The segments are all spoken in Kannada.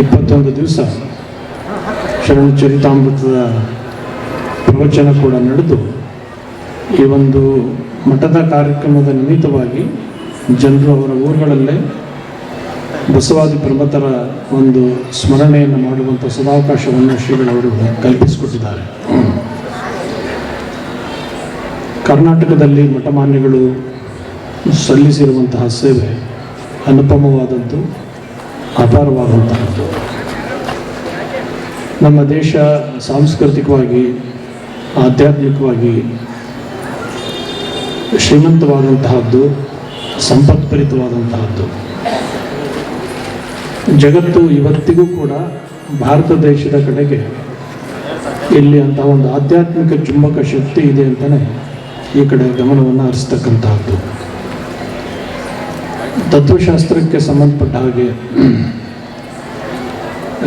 ಇಪ್ಪತ್ತೊಂದು ದಿವಸ ಶರಣ ಚರಿತಾಮೃತದ ಪ್ರವಚನ ಕೂಡ ನಡೆದು, ಈ ಒಂದು ಮಠದ ಕಾರ್ಯಕ್ರಮದ ನಿಮಿತ್ತವಾಗಿ ಜನರು ಅವರ ಊರುಗಳಲ್ಲೇ ಬಸವಾದಿ ಪ್ರಭತರ ಒಂದು ಸ್ಮರಣೆಯನ್ನು ಮಾಡುವಂಥ ಸದಾವಕಾಶವನ್ನು ಶ್ರೀಗಳವರು ಕಲ್ಪಿಸಿಕೊಟ್ಟಿದ್ದಾರೆ. ಕರ್ನಾಟಕದಲ್ಲಿ ಮಠಮಾನ್ಯಗಳು ಸಲ್ಲಿಸಿರುವಂತಹ ಸೇವೆ ಅನುಪಮವಾದದ್ದು ಅಪಾರವಾದಂತಹದ್ದು ನಮ್ಮ ದೇಶ ಸಾಂಸ್ಕೃತಿಕವಾಗಿ, ಆಧ್ಯಾತ್ಮಿಕವಾಗಿ ಶ್ರೀಮಂತವಾದಂತಹದ್ದು, ಸಂಪತ್ಭರಿತವಾದಂತಹದ್ದು. ಜಗತ್ತು ಇವತ್ತಿಗೂ ಕೂಡ ಭಾರತ ದೇಶದ ಕಡೆಗೆ ಇಲ್ಲಿ ಅಂತ ಒಂದು ಆಧ್ಯಾತ್ಮಿಕ ಚುಂಬಕ ಶಕ್ತಿ ಇದೆ ಅಂತಲೇ ಈ ಕಡೆ ಗಮನವನ್ನು ಹರಿಸ್ತಕ್ಕಂತಹದ್ದು. ತತ್ವಶಾಸ್ತ್ರಕ್ಕೆ ಸಂಬಂಧಪಟ್ಟ ಹಾಗೆ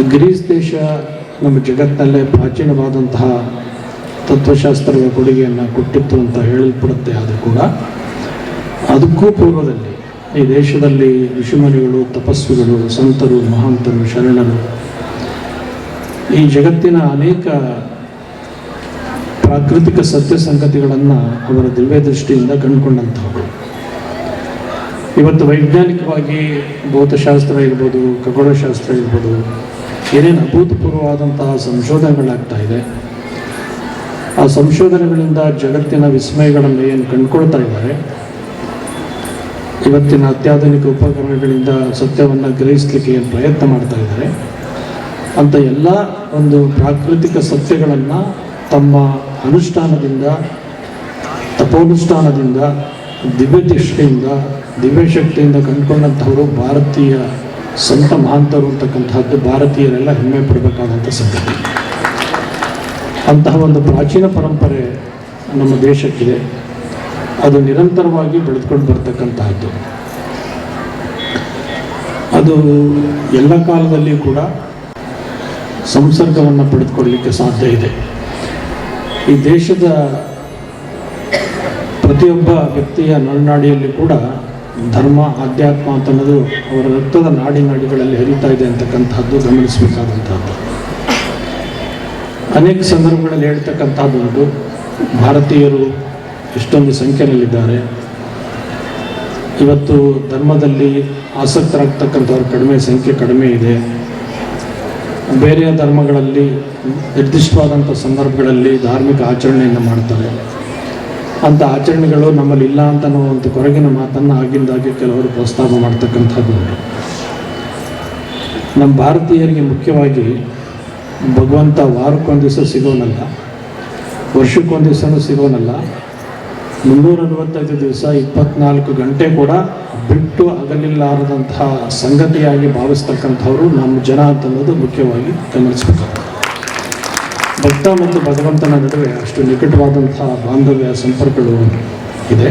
ಗ್ರೀಸ್ ದೇಶ ನಮ್ಮ ಜಗತ್ತಿನಲ್ಲೇ ಪ್ರಾಚೀನವಾದಂತಹ ತತ್ವಶಾಸ್ತ್ರದ ಕೊಡುಗೆಯನ್ನು ಕೊಟ್ಟಿತ್ತು ಅಂತ ಹೇಳಲ್ಪಡುತ್ತೆ. ಆದರೂ ಕೂಡ ಅದಕ್ಕೂ ಪೂರ್ವದಲ್ಲಿ ಈ ದೇಶದಲ್ಲಿ ಋಷಿಮುನಿಗಳು, ತಪಸ್ವಿಗಳು, ಸಂತರು, ಮಹಾಂತರು, ಶರಣರು ಈ ಜಗತ್ತಿನ ಅನೇಕ ಪ್ರಾಕೃತಿಕ ಸತ್ಯ ಸಂಗತಿಗಳನ್ನು ಅವರ ದಿವ್ಯ ದೃಷ್ಟಿಯಿಂದ ಕಂಡುಕೊಂಡಂಥವರು ಇವತ್ತು ವೈಜ್ಞಾನಿಕವಾಗಿ ಭೌತಶಾಸ್ತ್ರ ಇರ್ಬೋದು, ಖಗೋಳಶಾಸ್ತ್ರ ಇರ್ಬೋದು, ಏನೇನು ಅಭೂತಪೂರ್ವವಾದಂತಹ ಸಂಶೋಧನೆಗಳಾಗ್ತಾ ಇದೆ, ಆ ಸಂಶೋಧನೆಗಳಿಂದ ಜಗತ್ತಿನ ವಿಸ್ಮಯಗಳನ್ನು ಏನು ಕಂಡುಕೊಳ್ತಾ ಇದ್ದಾರೆ, ಇವತ್ತಿನ ಅತ್ಯಾಧುನಿಕ ಉಪಕರಣಗಳಿಂದ ಸತ್ಯವನ್ನು ಗ್ರಹಿಸಲಿಕ್ಕೆ ಏನು ಪ್ರಯತ್ನ ಮಾಡ್ತಾ ಇದ್ದಾರೆ, ಅಂತ ಎಲ್ಲ ಒಂದು ಪ್ರಾಕೃತಿಕ ಸತ್ಯಗಳನ್ನು ತಮ್ಮ ಅನುಷ್ಠಾನದಿಂದ, ತಪೋನುಷ್ಠಾನದಿಂದ ದಿವ್ಯ ದೃಷ್ಟಿಯಿಂದ ದಿವ್ಯ ಶಕ್ತಿಯಿಂದ ಕಂಡುಕೊಂಡಂಥವರು ಭಾರತೀಯ ಸಂತ ಮಹಾಂತರು ಅಂತಕ್ಕಂಥದ್ದು ಭಾರತೀಯರೆಲ್ಲ ಹೆಮ್ಮೆ ಪಡಬೇಕಾದಂಥ ಸಂಗತಿ. ಅಂತಹ ಒಂದು ಪ್ರಾಚೀನ ಪರಂಪರೆ ನಮ್ಮ ದೇಶಕ್ಕಿದೆ. ಅದು ನಿರಂತರವಾಗಿ ಬೆಳೆದುಕೊಂಡು ಬರ್ತಕ್ಕಂತಹದ್ದು. ಅದು ಎಲ್ಲ ಕಾಲದಲ್ಲಿ ಕೂಡ ಸಂಸರ್ಗವನ್ನು ಪಡೆದುಕೊಳ್ಳಲಿಕ್ಕೆ ಸಾಧ್ಯ ಇದೆ. ಈ ದೇಶದ ಪ್ರತಿಯೊಬ್ಬ ವ್ಯಕ್ತಿಯ ನರನಾಡಿಯಲ್ಲಿ ಕೂಡ ಧರ್ಮ, ಆಧ್ಯಾತ್ಮ ಅಂತ ಅನ್ನೋದು ಅವರ ರಕ್ತದ ನಾಡಿ ನಾಡಿಗಳಲ್ಲಿ ಹರಿತಾ ಇದೆ ಅಂತಕ್ಕಂಥದ್ದು ಗಮನಿಸಬೇಕಾದಂಥದ್ದು. ಅನೇಕ ಸಂದರ್ಭಗಳಲ್ಲಿ ಹೇಳ್ತಕ್ಕಂಥದ್ದು ಅದು. ಭಾರತೀಯರು ಎಷ್ಟೊಂದು ಸಂಖ್ಯೆಯಲ್ಲಿದ್ದಾರೆ. ಇವತ್ತು ಧರ್ಮದಲ್ಲಿ ಆಸಕ್ತರಾಗ್ತಕ್ಕಂಥವ್ರ ಕಡಿಮೆ ಸಂಖ್ಯೆ ಕಡಿಮೆ ಇದೆ. ಬೇರೆ ಧರ್ಮಗಳಲ್ಲಿ ನಿರ್ದಿಷ್ಟವಾದಂಥ ಸಂದರ್ಭಗಳಲ್ಲಿ ಧಾರ್ಮಿಕ ಆಚರಣೆಯನ್ನು ಮಾಡ್ತಾರೆ. ಅಂಥ ಆಚರಣೆಗಳು ನಮ್ಮಲ್ಲಿ ಇಲ್ಲ ಅಂತ ಒಂದು ಕೊರಗಿನ ಮಾತನ್ನು ಆಗಿಂದಾಗೆ ಕೆಲವರು ಪ್ರಸ್ತಾಪ ಮಾಡ್ತಕ್ಕಂಥದ್ದು. ನಮ್ಮ ಭಾರತೀಯರಿಗೆ ಮುಖ್ಯವಾಗಿ ಭಗವಂತ ವಾರಕ್ಕೊಂದು ದಿವಸ ಸಿಗೋನಲ್ಲ, ವರ್ಷಕ್ಕೊಂದು ದಿವಸನೂ ಸಿಗೋನಲ್ಲ ಮುನ್ನೂರ ಅರವತ್ತೈದು ದಿವಸ ಇಪ್ಪತ್ನಾಲ್ಕು ಗಂಟೆ ಕೂಡ ಬಿಟ್ಟು ಆಗಲಿಲ್ಲಾರದಂತಹ ಸಂಗತಿಯಾಗಿ ಭಾವಿಸ್ತಕ್ಕಂಥವ್ರು ನಮ್ಮ ಜನ ಅಂತ ಅನ್ನೋದು ಮುಖ್ಯವಾಗಿ ಗಮನಿಸಬೇಕಾಗ್ತದೆ ಭಕ್ತ ಮತ್ತು ಭಗವಂತನ ನಡುವೆ ಅಷ್ಟು ನಿಕಟವಾದಂತಹ ಬಾಂಧವ್ಯ ಸಂಪರ್ಕಗಳು ಇದೆ.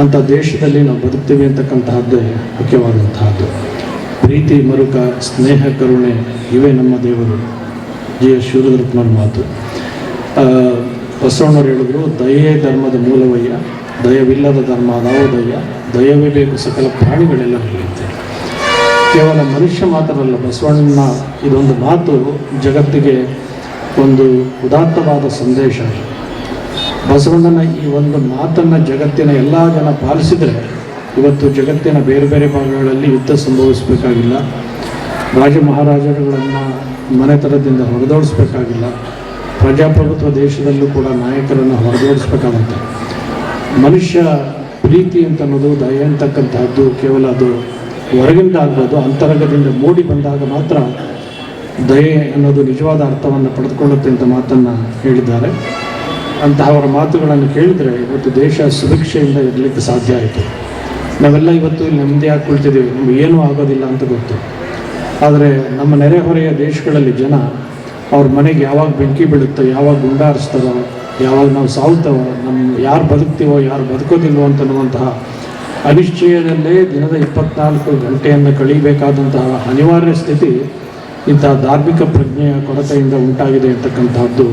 ಅಂಥ ದೇಶದಲ್ಲಿ ನಾವು ಬದುಕ್ತೀವಿ ಅಂತಕ್ಕಂತಹದ್ದೇ ಮುಖ್ಯವಾದಂತಹದ್ದು. ಪ್ರೀತಿ, ಮರುಕ, ಸ್ನೇಹ, ಕರುಣೆ ಇವೇ ನಮ್ಮ ದೇವರು. ಜಿ ಎಸ್ ಶಿವರುದ್ರಪ್ಪನವ್ರ ಮಾತು. ಬಸವಣ್ಣವರು ಹೇಳಿದ್ರು, ದಯೆ ಧರ್ಮದ ಮೂಲವಯ್ಯ, ದಯವಿಲ್ಲದ ಧರ್ಮ ನಾವು ದಯ ದಯವೇ ಬೇಕು ಸಕಲ ಪ್ರಾಣಿಗಳೆಲ್ಲರಲ್ಲಿ ಅಂತ ಕೇವಲ ಮನುಷ್ಯ ಮಾತ್ರ ಅಲ್ಲ, ಬಸವಣ್ಣನ ಇದೊಂದು ಮಾತು ಜಗತ್ತಿಗೆ ಒಂದು ಉದಾತ್ತವಾದ ಸಂದೇಶ. ಬಸವಣ್ಣನ ಈ ಒಂದು ಮಾತನ್ನು ಜಗತ್ತಿನ ಎಲ್ಲ ಜನ ಪಾಲಿಸಿದರೆ ಇವತ್ತು ಜಗತ್ತಿನ ಬೇರೆ ಬೇರೆ ಭಾಗಗಳಲ್ಲಿ ಯುದ್ಧ ಸಂಭವಿಸಬೇಕಾಗಿಲ್ಲ. ರಾಜ ಮಹಾರಾಜರುಗಳನ್ನು ಮನೆತನದಿಂದ ಹೊರದೋಡಿಸ್ಬೇಕಾಗಿಲ್ಲ. ಪ್ರಜಾಪ್ರಭುತ್ವ ದೇಶದಲ್ಲೂ ಕೂಡ ನಾಯಕರನ್ನು ಹೊರದೋಡಿಸ್ಬೇಕಾಗುತ್ತೆ. ಮನುಷ್ಯ ಪ್ರೀತಿ ಅಂತ ಅನ್ನೋದು ದಯ ಅಂತಕ್ಕಂಥದ್ದು ಕೇವಲ ಅದು ಹೊರಗಿಂದ ಆಗ್ಬೋದು, ಅಂತರಂಗದಿಂದ ಮೂಡಿ ಬಂದಾಗ ಮಾತ್ರ ದಯೆ ಅನ್ನೋದು ನಿಜವಾದ ಅರ್ಥವನ್ನು ಪಡೆದುಕೊಳ್ಳುತ್ತೆ ಅಂತ ಮಾತನ್ನು ಹೇಳಿದ್ದಾರೆ. ಅಂತಹವರ ಮಾತುಗಳನ್ನು ಕೇಳಿದರೆ ಇವತ್ತು ದೇಶ ಸುಭಿಕ್ಷೆಯಿಂದ ಇರಲಿಕ್ಕೆ ಸಾಧ್ಯ ಆಯಿತು. ನಾವೆಲ್ಲ ಇವತ್ತು ಇಲ್ಲಿ ನೆಮ್ಮದಿ ಹಾಕ್ಕೊಳ್ತಿದ್ದೀವಿ ನಮ್ಗೆ ಏನೂ ಆಗೋದಿಲ್ಲ ಅಂತ ಗೊತ್ತು. ಆದರೆ ನಮ್ಮ ನೆರೆಹೊರೆಯ ದೇಶಗಳಲ್ಲಿ ಜನ ಅವ್ರ ಮನೆಗೆ ಯಾವಾಗ ಬೆಂಕಿ ಬೀಳುತ್ತೋ, ಯಾವಾಗ ಗುಂಡಾರಿಸ್ತಾರೋ, ಯಾವಾಗ ನಾವು ಸಾವುತ್ತವೋ ನಮ್ಮ ಯಾರು ಬದುಕ್ತೀವೋ, ಯಾರು ಬದುಕೋದಿಲ್ವೋ ಅಂತನ್ನುವಂತಹ ಅನಿಶ್ಚಯದಲ್ಲೇ ದಿನದ ಇಪ್ಪತ್ನಾಲ್ಕು ಗಂಟೆಯನ್ನು ಕಳೀಬೇಕಾದಂತಹ ಅನಿವಾರ್ಯ ಸ್ಥಿತಿ ಇಂತಹ ಧಾರ್ಮಿಕ ಪ್ರಜ್ಞೆಯ ಕೊರತೆಯಿಂದ ಉಂಟಾಗಿದೆ ಅಂತಕ್ಕಂತಹದ್ದು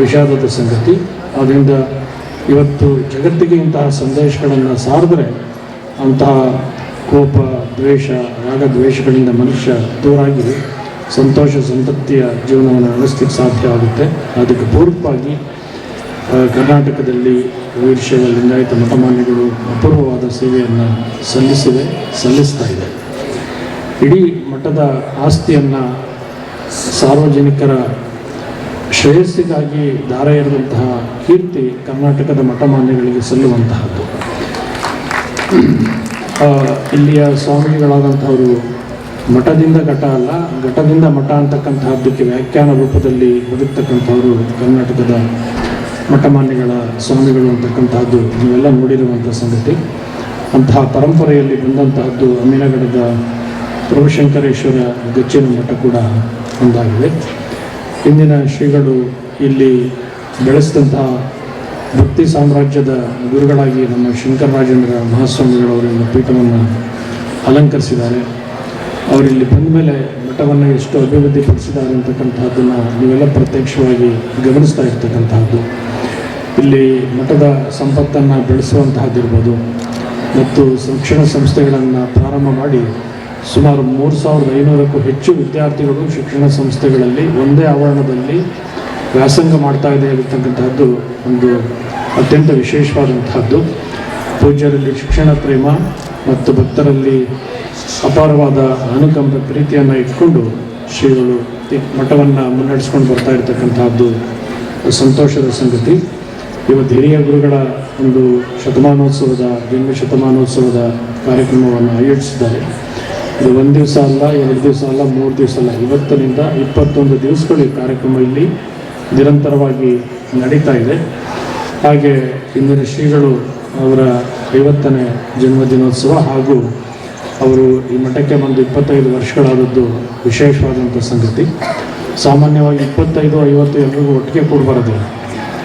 ವಿಷಾದದ ಸಂಗತಿ. ಆದ್ದರಿಂದ ಇವತ್ತು ಜಗತ್ತಿಗೆ ಇಂತಹ ಸಂದೇಶಗಳನ್ನು ಸಾರಿದ್ರೆ ಅಂತಹ ಕೋಪ, ದ್ವೇಷ ರಾಗದ್ವೇಷಗಳಿಂದ ಮನುಷ್ಯ ದೂರಾಗಿ ಸಂತೋಷ, ಸಂತೃಪ್ತಿಯ ಜೀವನವನ್ನು ನಡೆಸಲಿಕ್ಕೆ ಸಾಧ್ಯ ಆಗುತ್ತೆ. ಅದಕ್ಕೆ ಪೂರ್ವವಾಗಿ ಕರ್ನಾಟಕದಲ್ಲಿ ವಿಷಯದ ಲಿಂಗಾಯತ ಮಠಮಾನ್ಯಗಳು ಅಪೂರ್ವವಾದ ಸೇವೆಯನ್ನು ಸಲ್ಲಿಸಿವೆ, ಸಲ್ಲಿಸ್ತಾ ಇದೆ. ಇಡೀ ಮಠದ ಆಸ್ತಿಯನ್ನು ಸಾರ್ವಜನಿಕರ ಶ್ರೇಯಸ್ಸಿಗಾಗಿ ದಾರ ಎರೆದಂತಹ ಕೀರ್ತಿ ಕರ್ನಾಟಕದ ಮಠಮಾನ್ಯಗಳಿಗೆ ಸಲ್ಲುವಂತಹದ್ದು. ಇಲ್ಲಿಯ ಸ್ವಾಮಿಗಳಾದಂಥವರು ಮಠದಿಂದ ಘಟ ಅಲ್ಲ, ಘಟದಿಂದ ಮಠ ಅಂತಕ್ಕಂತಹದ್ದಕ್ಕೆ ವ್ಯಾಖ್ಯಾನ ರೂಪದಲ್ಲಿ ಬದುಕ್ತಕ್ಕಂಥವರು ಕರ್ನಾಟಕದ ಮಠಮಾನ್ಯಗಳ ಸ್ವಾಮಿಗಳು ಅಂತಕ್ಕಂತಹದ್ದು ನೀವೆಲ್ಲ ನೋಡಿರುವಂಥ ಸಂಗತಿ. ಅಂತಹ ಪರಂಪರೆಯಲ್ಲಿ ಬಂದಂತಹದ್ದು ಅಮೀನಗಡದ ಪ್ರಭುಶಂಕರೇಶ್ವರ ಗಚ್ಚಿನ ಮಠ ಕೂಡ ಒಂದಾಗಿದೆ. ಇಂದಿನ ಶ್ರೀಗಳು ಇಲ್ಲಿ ಬೆಳೆಸಿದಂತಹ ಭಕ್ತಿ ಸಾಮ್ರಾಜ್ಯದ ಗುರುಗಳಾಗಿ ನಮ್ಮ ಶಂಕರರಾಜೇಂದ್ರ ಮಹಾಸ್ವಾಮಿಗಳವರಿಂದ ಪೀಠವನ್ನು ಅಲಂಕರಿಸಿದ್ದಾರೆ. ಅವರಿಲ್ಲಿ ಬಂದ ಮೇಲೆ ಮಠವನ್ನು ಎಷ್ಟು ಅಭಿವೃದ್ಧಿಪಡಿಸಿದ್ದಾರೆ ಅಂತಕ್ಕಂತಹದ್ದನ್ನು ನೀವೆಲ್ಲ ಪ್ರತ್ಯಕ್ಷವಾಗಿ ಗಮನಿಸ್ತಾ ಇರ್ತಕ್ಕಂತಹದ್ದು. ಇಲ್ಲಿ ಮಠದ ಸಂಪತ್ತನ್ನು ಬೆಳೆಸುವಂತಹದ್ದಿರ್ಬೋದು. ಮತ್ತು ಶಿಕ್ಷಣ ಸಂಸ್ಥೆಗಳನ್ನು ಪ್ರಾರಂಭ ಮಾಡಿ ಸುಮಾರು ಮೂರು ಸಾವಿರದ ಐನೂರಕ್ಕೂ ಹೆಚ್ಚು ವಿದ್ಯಾರ್ಥಿಗಳು ಶಿಕ್ಷಣ ಸಂಸ್ಥೆಗಳಲ್ಲಿ ಒಂದೇ ಆವರಣದಲ್ಲಿ ವ್ಯಾಸಂಗ ಮಾಡ್ತಾ ಇದೆ ಇರತಕ್ಕಂತಹದ್ದು ಒಂದು ಅತ್ಯಂತ ವಿಶೇಷವಾದಂತಹದ್ದು. ಪೂಜ್ಯರಲ್ಲಿ ಶಿಕ್ಷಣ ಪ್ರೇಮ ಮತ್ತು ಭಕ್ತರಲ್ಲಿ ಅಪಾರವಾದ ಅನುಕಂಪ ಪ್ರೀತಿಯನ್ನು ಇಟ್ಕೊಂಡು ಶ್ರೀಗಳು ಮಠವನ್ನು ಮುನ್ನಡೆಸ್ಕೊಂಡು ಬರ್ತಾ ಇರತಕ್ಕಂತಹದ್ದು ಸಂತೋಷದ ಸಂಗತಿ. ಇವತ್ತು ಹಿರಿಯ ಗುರುಗಳ ಒಂದು ಶತಮಾನೋತ್ಸವದ, ಜನ್ಮ ಶತಮಾನೋತ್ಸವದ ಕಾರ್ಯಕ್ರಮವನ್ನು ಆಯೋಜಿಸಿದ್ದಾರೆ. ಇದು ಒಂದು ದಿವಸ ಅಲ್ಲ, ಎರಡು ದಿವಸ ಅಲ್ಲ, ಮೂರು ದಿವಸ ಅಲ್ಲ ಇವತ್ತರಿಂದ ಇಪ್ಪತ್ತೊಂದು ದಿವಸಗಳು ಈ ಕಾರ್ಯಕ್ರಮ ಇಲ್ಲಿ ನಿರಂತರವಾಗಿ ನಡೀತಾ ಇದೆ. ಹಾಗೆ ಇಂದಿನ ಶ್ರೀಗಳು ಅವರ ಐವತ್ತನೇ ಜನ್ಮದಿನೋತ್ಸವ ಹಾಗೂ ಅವರು ಈ ಮಠಕ್ಕೆ ಬಂದು ಇಪ್ಪತ್ತೈದು ವರ್ಷಗಳಾದದ್ದು ವಿಶೇಷವಾದಂಥ ಸಂಗತಿ. ಸಾಮಾನ್ಯವಾಗಿ ಇಪ್ಪತ್ತೈದು, ಐವತ್ತು ಎಲ್ರಿಗೂ ಒಟ್ಟಿಗೆ ಕೂಡಬಾರದು.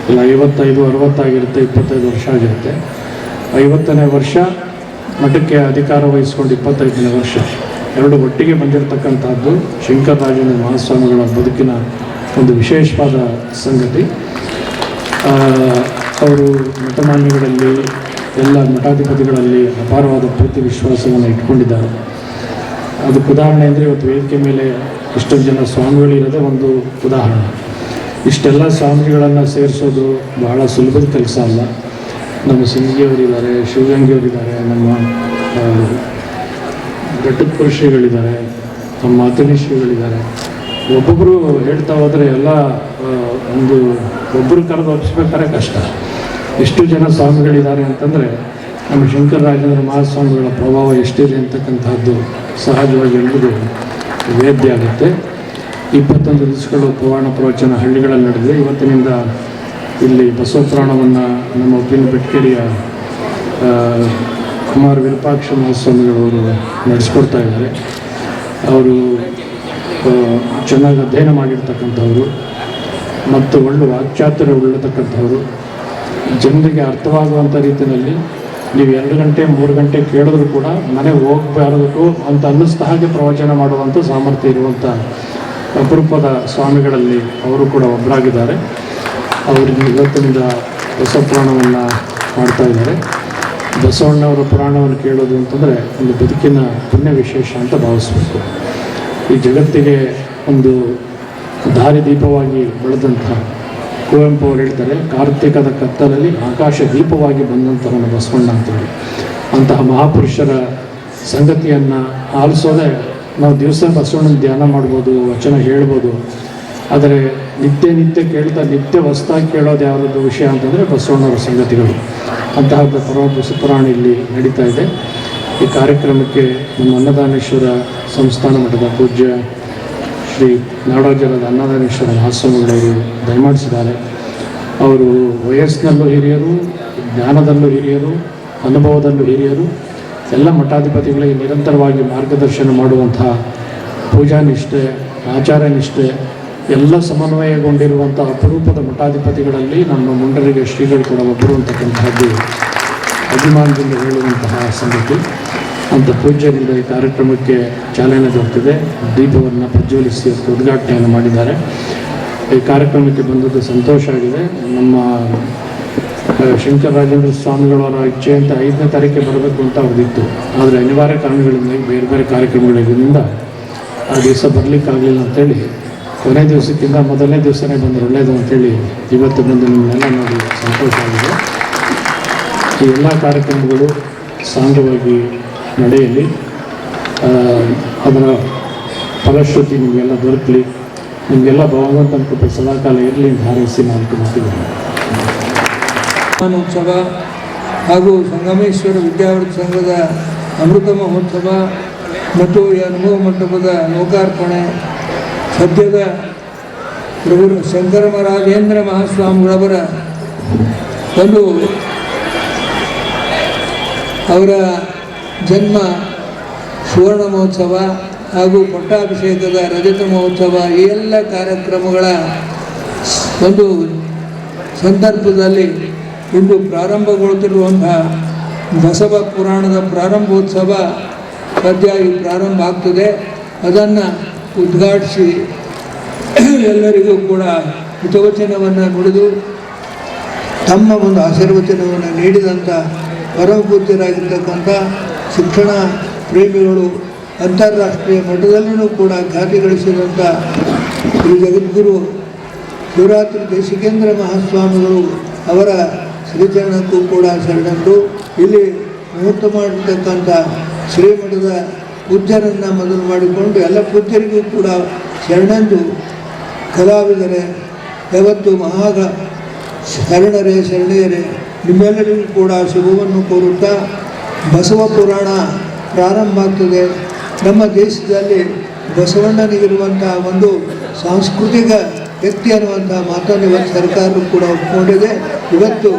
ಇಲ್ಲ, ಐವತ್ತೈದು, ಅರವತ್ತಾಗಿರುತ್ತೆ, ಇಪ್ಪತ್ತೈದು ವರ್ಷ ಆಗಿರುತ್ತೆ. ಐವತ್ತನೇ ವರ್ಷ ಮಠಕ್ಕೆ ಅಧಿಕಾರ ವಹಿಸ್ಕೊಂಡು ಇಪ್ಪತ್ತೈದನೇ ವರ್ಷ. ಎರಡು ಒಟ್ಟಿಗೆ ಬಂದಿರತಕ್ಕಂಥದ್ದು ಶಂಕರರಾಜನ ಮಹಾಸ್ವಾಮಿಗಳ ಬದುಕಿನ ಒಂದು ವಿಶೇಷವಾದ ಸಂಗತಿ. ಅವರು ಮಠಮಾನ್ಯಗಳಲ್ಲಿ, ಎಲ್ಲ ಮಠಾಧಿಪತಿಗಳಲ್ಲಿ ಅಪಾರವಾದ ಪ್ರೀತಿ ವಿಶ್ವಾಸವನ್ನು ಇಟ್ಕೊಂಡಿದ್ದಾರೆ. ಅದಕ್ಕೆ ಉದಾಹರಣೆ ಅಂದರೆ ಇವತ್ತು ವೇದಿಕೆ ಮೇಲೆ ಇಷ್ಟೊಂದು ಜನ ಸ್ವಾಮಿಗಳಿರೋದೇ ಒಂದು ಉದಾಹರಣೆ. ಇಷ್ಟೆಲ್ಲ ಸ್ವಾಮಿಗಳನ್ನು ಸೇರಿಸೋದು ಬಹಳ ಸುಲಭದ ಕೆಲಸ ಅಲ್ಲ. ನಮ್ಮ ಸಿಂಗಿಯವರಿದ್ದಾರೆ ಶಿವಗಂಗಿಯವರಿದ್ದಾರೆ, ನಮ್ಮ ಘಟ್ಟದ ಪುರುಷಿಗಳಿದ್ದಾರೆ ನಮ್ಮ ಅತನಿಷಿಗಳಿದ್ದಾರೆ ಒಬ್ಬೊಬ್ಬರು ಹೇಳ್ತಾ ಹೋದರೆ ಎಲ್ಲ ಒಂದು ಒಬ್ಬರು ಕರೆದು ಒಪ್ಪಿಸ್ಬೇಕಾದ್ರೆ ಕಷ್ಟ. ಎಷ್ಟು ಜನ ಸ್ವಾಮಿಗಳಿದ್ದಾರೆ ಅಂತಂದರೆ, ನಮ್ಮ ಶಂಕರ ಶಂಕರರಾಜೇಂದ್ರ ಮಹಾಸ್ವಾಮಿಗಳ ಪ್ರಭಾವ ಎಷ್ಟಿದೆ ಅಂತಕ್ಕಂಥದ್ದು ಸಹಜವಾಗಿ ಎಂಬುದು ವೇದ್ಯ ಆಗುತ್ತೆ. ಇಪ್ಪತ್ತೊಂದು ದಿವಸಗಳು ಪುರಾಣ ಪ್ರವಚನ ಹಳ್ಳಿಗಳಲ್ಲಿ ನಡೆದಿದೆ. ಇವತ್ತಿನಿಂದ ಇಲ್ಲಿ ಬಸವಪುರಾಣವನ್ನು ನಮ್ಮ ಉಪ್ಪಿನ ಬೆಟ್ಕೇರಿಯ ಕುಮಾರ್ ವಿರೂಪಾಕ್ಷ ಮಹಾಸ್ವಾಮಿಗಳವರು ನಡೆಸ್ಕೊಡ್ತಾ ಇದ್ದಾರೆ. ಅವರು ಚೆನ್ನಾಗಿ ಅಧ್ಯಯನ ಮಾಡಿರ್ತಕ್ಕಂಥವ್ರು ಮತ್ತು ಒಳ್ಳೆ ವಾಕ್ಚಾತುರ್ಯ ಉಳ್ಳತಕ್ಕಂಥವ್ರು. ಜನರಿಗೆ ಅರ್ಥವಾಗುವಂಥ ರೀತಿಯಲ್ಲಿ ನೀವು ಎರಡು ಗಂಟೆ, ಮೂರು ಗಂಟೆ ಕೇಳಿದ್ರು ಕೂಡ ಮನೆಗೆ ಹೋಗಬಾರದು ಅಂತ ಅನ್ನಿಸ್ತಾ ಹಾಗೆ ಪ್ರವಚನ ಮಾಡುವಂಥ ಸಾಮರ್ಥ್ಯ ಇರುವಂಥ ಅಪರೂಪದ ಸ್ವಾಮಿಗಳಲ್ಲಿ ಅವರು ಕೂಡ ಒಬ್ಬರಾಗಿದ್ದಾರೆ ಅವರಿಗೆ ಇವತ್ತಿನಿಂದ ಹೊಸ ಪುರಾಣವನ್ನು ಮಾಡ್ತಾ ಇದ್ದಾರೆ. ಬಸವಣ್ಣವರ ಪುರಾಣವನ್ನು ಕೇಳೋದು ಅಂತಂದರೆ ಒಂದು ಬದುಕಿನ ಪುಣ್ಯ ವಿಶೇಷ ಅಂತ ಭಾವಿಸ್ಬೇಕು. ಈ ಜಗತ್ತಿಗೆ ಒಂದು ದಾರಿದೀಪವಾಗಿ ಬೆಳೆದಂಥ ಕುವೆಂಪು ಅವರು ಹೇಳ್ತಾರೆ, ಕಾರ್ತಿಕದ ಕತ್ತಲಲ್ಲಿ ಆಕಾಶ ದೀಪವಾಗಿ ಬಂದಂಥವನು ಬಸವಣ್ಣ ಅಂತೇಳಿ ಅಂತಹ ಮಹಾಪುರುಷರ ಸಂಗತಿಯನ್ನು ಆಲಿಸೋದೇ ನಾವು ದಿವಸ ಬಸವಣ್ಣನ ಧ್ಯಾನ ಮಾಡ್ಬೋದು, ವಚನ ಹೇಳ್ಬೋದು. ಆದರೆ ನಿತ್ಯ ನಿತ್ಯ ಕೇಳ್ತಾ, ನಿತ್ಯ ಹೊಸ್ದಾಗಿ ಕೇಳೋದು ಯಾವುದೊಂದು ವಿಷಯ ಅಂತಂದರೆ ಬಸವಣ್ಣವರ ಸಂಗತಿಗಳು. ಅಂತಹ ಪರಮ ಬಸಪುರಾಣ ಇಲ್ಲಿ ನಡೀತಾ ಇದೆ. ಈ ಕಾರ್ಯಕ್ರಮಕ್ಕೆ ನಮ್ಮ ಅನ್ನದಾನೇಶ್ವರ ಸಂಸ್ಥಾನ ಮಠದ ಪೂಜ್ಯ ಶ್ರೀ ನಾಡೋಜರದ ಅನ್ನದಾನೇಶ್ವರ ಮಹಾಸ್ವಾಮಿಗಳವರು ದಯಮಾಡಿಸಿದ್ದಾರೆ. ಅವರು ವಯಸ್ಸಿನಲ್ಲೂ ಹಿರಿಯರು, ಜ್ಞಾನದಲ್ಲೂ ಹಿರಿಯರು, ಅನುಭವದಲ್ಲೂ ಹಿರಿಯರು, ಎಲ್ಲ ಮಠಾಧಿಪತಿಗಳಿಗೆ ನಿರಂತರವಾಗಿ ಮಾರ್ಗದರ್ಶನ ಮಾಡುವಂತಹ ಪೂಜಾ ನಿಷ್ಠೆ, ಆಚಾರ ನಿಷ್ಠೆ ಎಲ್ಲ ಸಮನ್ವಯಗೊಂಡಿರುವಂಥ ಅಪರೂಪದ ಮಠಾಧಿಪತಿಗಳಲ್ಲಿ ನಮ್ಮ ಮುಂಡರಿಗೆ ಶ್ರೀಗಳು ಕೂಡ ಒಬ್ಬರು ಅಂತಕ್ಕಂತಹದ್ದು ಅಭಿಮಾನದಿಂದ ಹೇಳುವಂತಹ ಸಂಗತಿ. ಅಂತ ಪೂಜ್ಯರಿಂದ ಈ ಕಾರ್ಯಕ್ರಮಕ್ಕೆ ಚಾಲನೆ ದೊರೆತಿದೆ. ದೀಪವನ್ನು ಪ್ರಜ್ವಲಿಸಿ ಉದ್ಘಾಟನೆಯನ್ನು ಮಾಡಿದ್ದಾರೆ. ಈ ಕಾರ್ಯಕ್ರಮಕ್ಕೆ ಬಂದದ್ದು ಸಂತೋಷ ಆಗಿದೆ. ನಮ್ಮ ಶಂಕರ ರಾಜೇಂದ್ರ ಸ್ವಾಮಿಗಳವರ ಇಚ್ಛೆ ಅಂತ ಐದನೇ ತಾರೀಕಿಗೆ ಬರಬೇಕು ಅಂತ ಅವ್ರದ್ದಿತ್ತು. ಆದರೆ ಅನಿವಾರ್ಯ ಕಾರಣಗಳಿಂದ, ಬೇರೆ ಬೇರೆ ಕಾರ್ಯಕ್ರಮಗಳಿಂದ ಆ ದಿವಸ ಬರಲಿಕ್ಕಾಗಲಿಲ್ಲ ಅಂತೇಳಿ ಕೊನೆ ದಿವಸಕ್ಕಿಂತ ಮೊದಲನೇ ದಿವಸನೇ ಬಂದು ಒಳ್ಳೆಯದು ಅಂತೇಳಿ ಇವತ್ತು ಬಂದು ನಿಮ್ಮನ್ನೆಲ್ಲ ನೋಡಿ ಸಂತೋಷ ಆಗಿದೆ. ಈ ಎಲ್ಲ ಕಾರ್ಯಕ್ರಮಗಳು ಸಾಂಗವಾಗಿ ನಡೆಯಲಿ. ಅದರ ಫಲಶ್ರುತಿ ನಿಮಗೆಲ್ಲ ದೊರಕಲಿ. ನಿಮಗೆಲ್ಲ ಭಗವಂತನ ಕೃಪೆ ಸದಾಕಾಲ ಇರಲಿ ಹಾರೈಸಿ ನಾನು ಉತ್ಸವ ಹಾಗೂ ಸಂಗಮೇಶ್ವರ ವಿದ್ಯಾವರ್ಧ ಸಂಘದ ಅಮೃತ ಮಹೋತ್ಸವ ಮತ್ತು ಈ ಅನುಭವ ಮಂಟಪದ ಲೋಕಾರ್ಪಣೆ ಸದ್ಯದ ಪ್ರಭು ಶಂಕರಮರಾಜೇಂದ್ರ ಮಹಾಸ್ವಾಮಿಗಳವರ ಒಂದು ಅವರ ಜನ್ಮ ಸುವರ್ಣ ಮಹೋತ್ಸವ ಹಾಗೂ ಪಟ್ಟಾಭಿಷೇಕದ ರಜತ ಮಹೋತ್ಸವ, ಈ ಎಲ್ಲ ಕಾರ್ಯಕ್ರಮಗಳ ಒಂದು ಸಂದರ್ಭದಲ್ಲಿ ಇಂದು ಪ್ರಾರಂಭಗೊಳ್ತಿರುವಂತಹ ಬಸವ ಪುರಾಣದ ಪ್ರಾರಂಭೋತ್ಸವ ಸದ್ಯ ಪ್ರಾರಂಭ ಆಗ್ತದೆ. ಅದನ್ನು ಉದ್ಘಾಟಿಸಿ ಎಲ್ಲರಿಗೂ ಕೂಡ ಹಿತವಚನವನ್ನು ನುಡಿದು ತಮ್ಮ ಒಂದು ಆಶೀರ್ವಚನವನ್ನು ನೀಡಿದಂಥ ಪರಮಪೂಜ್ಯರಾಗಿರ್ತಕ್ಕಂಥ ಶಿಕ್ಷಣ ಪ್ರೇಮಿಗಳು ಅಂತಾರಾಷ್ಟ್ರೀಯ ಮಟ್ಟದಲ್ಲಿಯೂ ಕೂಡ ಖ್ಯಾತಿ ಗಳಿಸಿದಂಥ ಶ್ರೀ ಜಗದ್ಗುರು ಶಿವರಾತ್ರಿ ದೇಶಿಕೇಂದ್ರ ಮಹಾಸ್ವಾಮಿಗಳು ಅವರ ಶ್ರೀಚರಣಕ್ಕೂ ಕೂಡ ಶರಣರು ಇಲ್ಲಿ ಮುಹೂರ್ತ ಮಾಡಿರ್ತಕ್ಕಂಥ ಶ್ರೀಮಠದ ಪೂಜ್ಯರನ್ನು ಮೊದಲು ಮಾಡಿಕೊಂಡು ಎಲ್ಲ ಪೂಜ್ಯರಿಗೂ ಕೂಡ ಶರಣಂದು ಕಲಾವಿದರೇ, ಯಾವತ್ತು ಮಹಾಗ ಶರಣರೇ ಶರಣೆಯರೇ ನಿಮ್ಮೆಲ್ಲರಿಗೂ ಕೂಡ ಶುಭವನ್ನು ಕೋರುತ್ತಾ ಬಸವ ಪುರಾಣ ಪ್ರಾರಂಭ ಆಗ್ತದೆ. ನಮ್ಮ ದೇಶದಲ್ಲಿ ಬಸವಣ್ಣನಿಗಿರುವಂಥ ಒಂದು ಸಾಂಸ್ಕೃತಿಕ ವ್ಯಕ್ತಿ ಅನ್ನುವಂಥ ಮಾತನ್ನು ಇವತ್ತು ಸರ್ಕಾರವು ಕೂಡ ಒಪ್ಪಿಕೊಂಡಿದೆ ಇವತ್ತು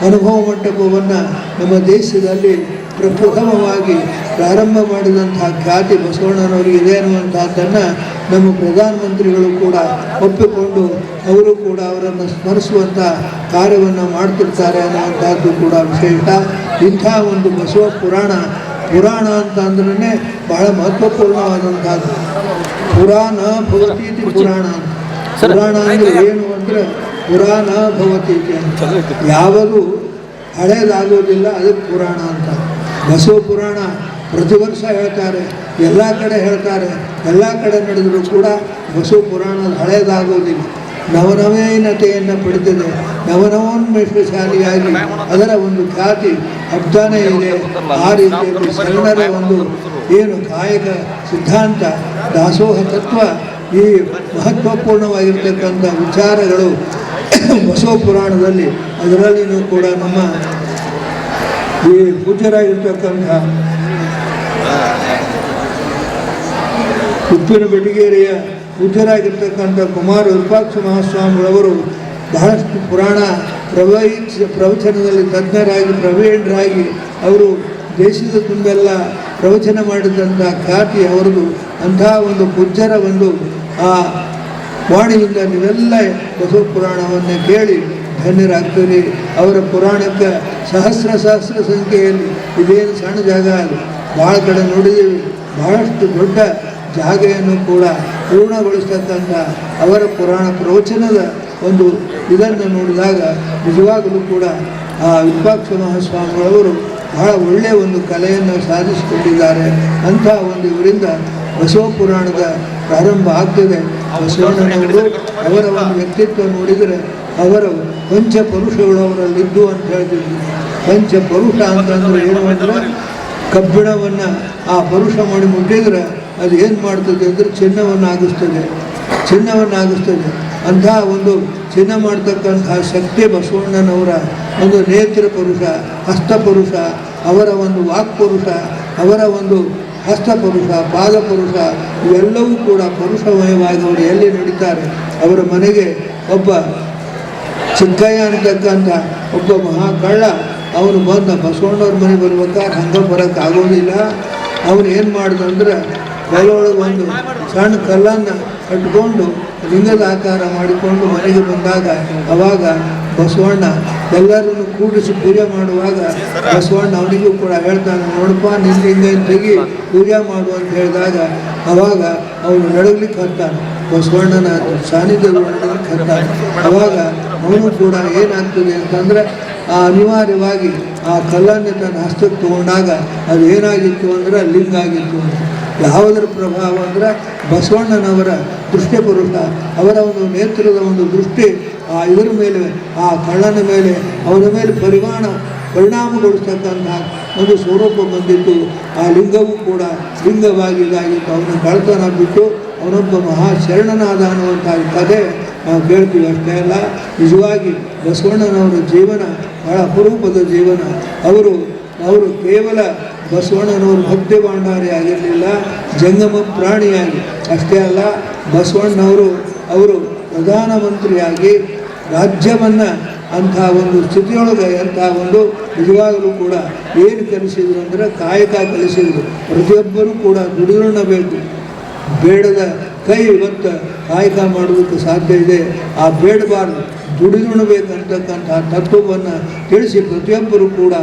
ಅನುಭವ ಮಂಟಪವನ್ನು ನಮ್ಮ ದೇಶದಲ್ಲಿ ಪ್ರಪ್ರಥಮವಾಗಿ ಪ್ರಾರಂಭ ಮಾಡಿದಂತಹ ಖ್ಯಾತಿ ಬಸವಣ್ಣನವರಿಗೆ ಇದೆ ಅನ್ನುವಂಥದ್ದನ್ನು ನಮ್ಮ ಪ್ರಧಾನಮಂತ್ರಿಗಳು ಕೂಡ ಒಪ್ಪಿಕೊಂಡು ಅವರು ಕೂಡ ಅವರನ್ನು ಸ್ಮರಿಸುವಂಥ ಕಾರ್ಯವನ್ನು ಮಾಡ್ತಿರ್ತಾರೆ ಅನ್ನುವಂಥದ್ದು ಕೂಡ ವಿಶೇಷ. ಇಂಥ ಒಂದು ಬಸವ ಪುರಾಣ ಪುರಾಣ ಅಂತ ಅಂದ್ರೆ ಬಹಳ ಮಹತ್ವಪೂರ್ಣವಾದಂಥದ್ದು ಪುರಾಣ ಭವತಿ ಪುರಾಣ ಅಂತ. ಪುರಾಣ ಅಂದರೆ ಏನು ಅಂದರೆ ಪುರಾಣ ಭವತಿ ಅಂತ. ಯಾವುದು ಹಳೇದಾಗೋದಿಲ್ಲ ಅದಕ್ಕೆ ಪುರಾಣ ಅಂತ. ಬಸವ ಪುರಾಣ ಪ್ರತಿ ವರ್ಷ ಹೇಳ್ತಾರೆ ಎಲ್ಲ ಕಡೆ ಹೇಳ್ತಾರೆ ಎಲ್ಲ ಕಡೆ ನಡೆದರೂ ಕೂಡ ಬಸವ ಪುರಾಣ ಹಳೇದಾಗೋದಿಲ್ಲ ನವನವೀನತೆಯನ್ನು ಪಡೆದಿದೆ ನವನವೋನ್ಮೇಷಶಾಲಿಯಾಗಿ ಅದರ ಒಂದು ಖ್ಯಾತಿ ಹಬ್ಬನೇ ಇದೆ. ಆ ರೀತಿಯಲ್ಲಿ ಶರಣರ ಒಂದು ಏನು ಕಾಯಕ ಸಿದ್ಧಾಂತ ದಾಸೋಹ ತತ್ವ ಈ ಮಹತ್ವಪೂರ್ಣವಾಗಿರ್ತಕ್ಕಂಥ ವಿಚಾರಗಳು ಬಸವ ಪುರಾಣದಲ್ಲಿ ಅದರಲ್ಲಿಯೂ ಕೂಡ ನಮ್ಮ ಈ ಪೂಜ್ಯರಾಗಿರ್ತಕ್ಕಂಥ ಉಪ್ಪಿನ ಬೆಟಗೇರಿಯ ಪೂಜ್ಯರಾಗಿರ್ತಕ್ಕಂಥ ಕುಮಾರ ವಿರೂಪಾಕ್ಷ ಮಹಾಸ್ವಾಮಿಗಳವರು ಬಹಳಷ್ಟು ಪುರಾಣ ಪ್ರವಹಿಸ ಪ್ರವಚನದಲ್ಲಿ ತಜ್ಞರಾಗಿ, ಪ್ರವೀಣರಾಗಿ ಅವರು ದೇಶದ ತುಂಬೆಲ್ಲ ಪ್ರವಚನ ಮಾಡಿದಂಥ ಖ್ಯಾತಿ ಅವರದು. ಅಂತಹ ಒಂದು ಪೂಜ್ಯರ ಒಂದು ಆ ವಾಣಿಯಿಂದ ನೀವೆಲ್ಲ ಬಸವ ಪುರಾಣವನ್ನು ಕೇಳಿ ಧನ್ಯರಾಗ್ತೀರಿ ಅವರ ಪುರಾಣಕ್ಕೆ ಸಹಸ್ರ ಸಹಸ್ರ ಸಂಖ್ಯೆಯಲ್ಲಿ ಇದೇನು ಸಣ್ಣ ಜಾಗ ಅಲ್ಲಿ ಭಾಳ ಕಡೆ ನೋಡಿದ್ದೀವಿ. ಬಹಳಷ್ಟು ದೊಡ್ಡ ಜಾಗೆಯನ್ನು ಕೂಡ ಪೂರ್ಣಗೊಳಿಸ್ತಕ್ಕಂಥ ಅವರ ಪುರಾಣ ಪ್ರವಚನದ ಒಂದು ಇದನ್ನು ನೋಡಿದಾಗ ನಿಜವಾಗಲೂ ಕೂಡ ಆ ವಿರೂಪಾಕ್ಷ ಮಹಾಸ್ವಾಮಿಗಳವರು ಬಹಳ ಒಳ್ಳೆಯ ಒಂದು ಕಲೆಯನ್ನು ಸಾಧಿಸಿಕೊಂಡಿದ್ದಾರೆ. ಅಂತಹ ಒಂದು ಇವರಿಂದ ಬಸವ ಪುರಾಣದ ಪ್ರಾರಂಭ ಆಗ್ತದೆ. ಬಸವಣ್ಣನವರು ಅವರ ಒಂದು ವ್ಯಕ್ತಿತ್ವ ನೋಡಿದರೆ ಅವರ ಪಂಚ ಪರುಷಗಳು ಅವರಲ್ಲಿದ್ದು ಅಂತ ಹೇಳ್ತಿದ್ರು ಪಂಚ ಪರುಷ ಅಂತಂದ್ರೆ ಏನು ಅಂದರೆ ಕಬ್ಬಿಣವನ್ನು ಆ ಪರುಷ ಮಾಡಿ ಮುಟ್ಟಿದ್ರೆ ಅದು ಏನು ಮಾಡ್ತದೆ ಅಂದರೆ ಚಿನ್ನವನ್ನು ಆಗಿಸ್ತದೆ ಚಿನ್ನವನ್ನು ಆಗಿಸ್ತದೆ ಅಂತಹ ಒಂದು ಚಿನ್ನ ಮಾಡ್ತಕ್ಕಂತಹ ಶಕ್ತಿ ಬಸವಣ್ಣನವರ ಒಂದು ನೇತ್ರ ಪುರುಷ ಹಸ್ತಪುರುಷ ಅವರ ಒಂದು ವಾಕ್ಪುರುಷ ಅವರ ಒಂದು ಹಸ್ತಪುರುಷ ಪಾದಪುರುಷ ಇವೆಲ್ಲವೂ ಕೂಡ ಪುರುಷಮಯವಾದವರು ಎಲ್ಲಿ ನಡೀತಾರೆ? ಅವರ ಮನೆಗೆ ಒಬ್ಬ ಚಿಕ್ಕಯ್ಯ ಅಂತಕ್ಕಂಥ ಒಬ್ಬ ಮಹಾ ಕಳ್ಳ ಅವನು ಬಂದ ಬಸವಣ್ಣವ್ರ ಮನೆ ಬರ್ಬೇಕಾದ್ರೆ ಹಂಗೆ ಬರೋಕ್ಕೆ ಆಗೋದಿಲ್ಲ. ಅವನು ಏನು ಮಾಡಿದಂದ್ರೆ ಬಲೊಳಗೆ ಒಂದು ಸಣ್ಣ ಕಲ್ಲನ್ನು ಕಟ್ಕೊಂಡು ಲಿಂಗದ ಆಕಾರ ಮಾಡಿಕೊಂಡು ಮನೆಗೆ ಬಂದಾಗ ಅವಾಗ ಬಸವಣ್ಣ ಎಲ್ಲರನ್ನು ಕೂಡಿಸಿ ಪೂಜೆ ಮಾಡುವಾಗ ಬಸವಣ್ಣ ಅವನಿಗೂ ಕೂಡ ಹೇಳ್ತಾನೆ, ನೋಡಪ್ಪ ನಿನ್ನ ಹಿಂದೆ ತೆಗಿ ಪೂಜೆ ಮಾಡು ಅಂತ ಹೇಳಿದಾಗ ಅವಾಗ ಅವನು ನಡಗ್ಲಿಕ್ಕೆ ಹತ್ತಾನೆ. ಬಸವಣ್ಣನ ಸಾನ್ನಿಧ್ಯ ನಡಗಲಿಕ್ಕೆ ಹತ್ತಾನೆ. ಅವಾಗ ಅವನು ಕೂಡ ಏನಾಗ್ತದೆ ಅಂತಂದರೆ ಆ ಅನಿವಾರ್ಯವಾಗಿ ಆ ಕಲ್ಲನ್ನು ತನ್ನ ಹಸ್ತಕ್ಕೆ ತಗೊಂಡಾಗ ಅದು ಏನಾಗಿತ್ತು ಅಂದರೆ ಲಿಂಗ ಆಗಿತ್ತು ಅಂತ. ಯಾವುದರ ಪ್ರಭಾವ ಅಂದರೆ ಬಸವಣ್ಣನವರ ದೃಷ್ಟಿ ಪುರುಷ ಅವರ ಒಂದು ನೇತ್ರದ ಒಂದು ದೃಷ್ಟಿ, ಆ ಇದರ ಮೇಲೆ, ಆ ಕಳ್ಳನ ಮೇಲೆ, ಅವನ ಮೇಲೆ ಪರಿಮಾಣ ಪರಿಣಾಮಗೊಳಿಸ್ತಕ್ಕಂಥ ಒಂದು ಸ್ವರೂಪ ಬಂದಿತ್ತು. ಆ ಲಿಂಗವೂ ಕೂಡ ಲಿಂಗವಾಗಿ ಇದಾಗಿತ್ತು. ಅವನ ಕಳ್ತನ ಬಿಟ್ಟು ಅವನೊಬ್ಬ ಮಹಾ ಶರಣನಾದ ಅನ್ನುವಂಥ ಕಥೆ ನಾವು ಕೇಳ್ತೀವಿ ಅಷ್ಟೇ ಅಲ್ಲ. ನಿಜವಾಗಿ ಬಸವಣ್ಣನವರ ಜೀವನ ಬಹಳ ಅಪರೂಪದ ಜೀವನ. ಅವರು ಅವರು ಕೇವಲ ಬಸವಣ್ಣನವರು ಭಕ್ತಿ ಭಾಂಡಾರಿ ಆಗಿರಲಿಲ್ಲ, ಜಂಗಮ ಪ್ರಾಣಿಯಾಗಿ. ಅಷ್ಟೇ ಅಲ್ಲ, ಬಸವಣ್ಣನವರು ಅವರು ಪ್ರಧಾನಮಂತ್ರಿಯಾಗಿ ರಾಜ್ಯವನ್ನು ಅಂಥ ಒಂದು ಸ್ಥಿತಿಯೊಳಗೆ ಅಂಥ ಒಂದು ನಿಜವಾಗಲೂ ಕೂಡ ಏನು ಕಲಿಸಿದ್ರು ಅಂದರೆ ಕಾಯಕ ಕಲಿಸಿದ್ರು. ಪ್ರತಿಯೊಬ್ಬರೂ ಕೂಡ ದುಡಿದುಣ್ಣಬೇಕು ಬೇಡದ ಕೈ ಇವತ್ತು ಕಾಯಕ ಮಾಡೋದಕ್ಕೆ ಸಾಧ್ಯ ಇದೆ. ಆ ಬೇಡಬಾರ್ದು. ದುಡಿದುಣಬೇಕಂತಕ್ಕಂಥ ತತ್ವವನ್ನು ತಿಳಿಸಿ ಪ್ರತಿಯೊಬ್ಬರು ಕೂಡ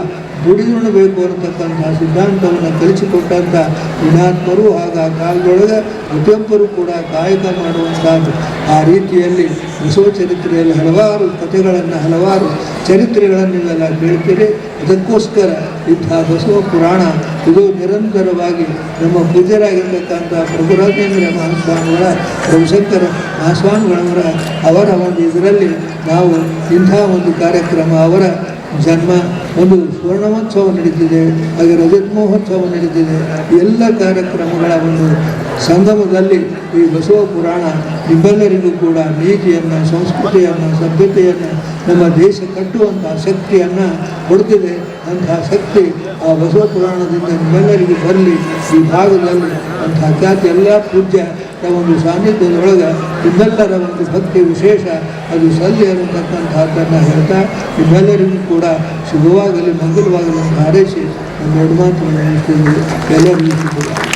ದುಡಿದುಣಬೇಕು ಅಂತಕ್ಕಂಥ ಸಿದ್ಧಾಂತವನ್ನು ಕಲಿಸಿಕೊಟ್ಟಂಥ ವಿನಾತ್ಮರು ಆಗ ಕಾಲದೊಳಗೆ ಪ್ರತಿಯೊಬ್ಬರು ಕೂಡ ಕಾಯಕ ಮಾಡುವಂಥದ್ದು ಆ ರೀತಿಯಲ್ಲಿ ಬಸವ ಚರಿತ್ರೆಯಲ್ಲಿ ಹಲವಾರು ಕಥೆಗಳನ್ನು, ಹಲವಾರು ಚರಿತ್ರೆಗಳನ್ನು ನೀವೆಲ್ಲ ಕೇಳ್ತೀರಿ ಅದಕ್ಕೋಸ್ಕರ ಇಂಥ ಬಸವ ಪುರಾಣ ಇದು ನಿರಂತರವಾಗಿ ನಮ್ಮ ಪೂಜ್ಯರಾಗಿರ್ತಕ್ಕಂಥ ಪ್ರಭುರಾಜೇಂದ್ರ ಮಹಾಸ್ವಾಮಿಗಳ, ರವಿಶಂಕರ ಮಹಾಸ್ವಾಮಿಗಳವರ, ಅವರ ಒಂದು ಇದರಲ್ಲಿ ನಾವು ಇಂಥ ಒಂದು ಕಾರ್ಯಕ್ರಮ, ಅವರ ಜನ್ಮ ಒಂದು ಸ್ವರ್ಣಮೋತ್ಸವ ನಡೀತಿದೆ, ಹಾಗೆ ರಜತ್ ಮಹೋತ್ಸವ ನಡೀತಿದೆ. ಎಲ್ಲ ಕಾರ್ಯಕ್ರಮಗಳ ಒಂದು ಸಂಗಮದಲ್ಲಿ ಈ ಬಸವ ಪುರಾಣ ನಿಮ್ಮೆಲ್ಲರಿಗೂ ಕೂಡ ನೀತಿಯನ್ನು, ಸಂಸ್ಕೃತಿಯನ್ನು, ಸಭ್ಯತೆಯನ್ನು ನಮ್ಮ ದೇಶ ಕಟ್ಟುವಂತಹ ಶಕ್ತಿಯನ್ನು ಕೊಡ್ತಿದೆ ಅಂತಹ ಶಕ್ತಿ ಆ ಬಸವ ಪುರಾಣದಿಂದ ನಿಮ್ಮೆಲ್ಲರಿಗೂ ಬರಲಿ, ಈ ಭಾಗದಲ್ಲಿ ಅಂತಹ ಖ್ಯಾತಿ ಎಲ್ಲ ಪೂಜ್ಯ ಒಂದು ಸಾನ್ನಿಧ್ಯದೊಳಗೆ ನಿಮ್ಮೆಲ್ಲರ ಒಂದು ಭಕ್ತಿ ವಿಶೇಷ, ಅದು ಸಲ್ಲಿ ಅನ್ನತಕ್ಕಂಥದ್ದನ್ನು ಹೇಳ್ತಾ ನಿಮ್ಮೆಲ್ಲರಿಗೂ ಕೂಡ ಶುಭವಾಗಲಿ, ಮಂಗಲವಾಗಲಿ ಹಾರೈಸಿ ನಮ್ಮ ಮಾತು ಎಲ್ಲರಿಗೂ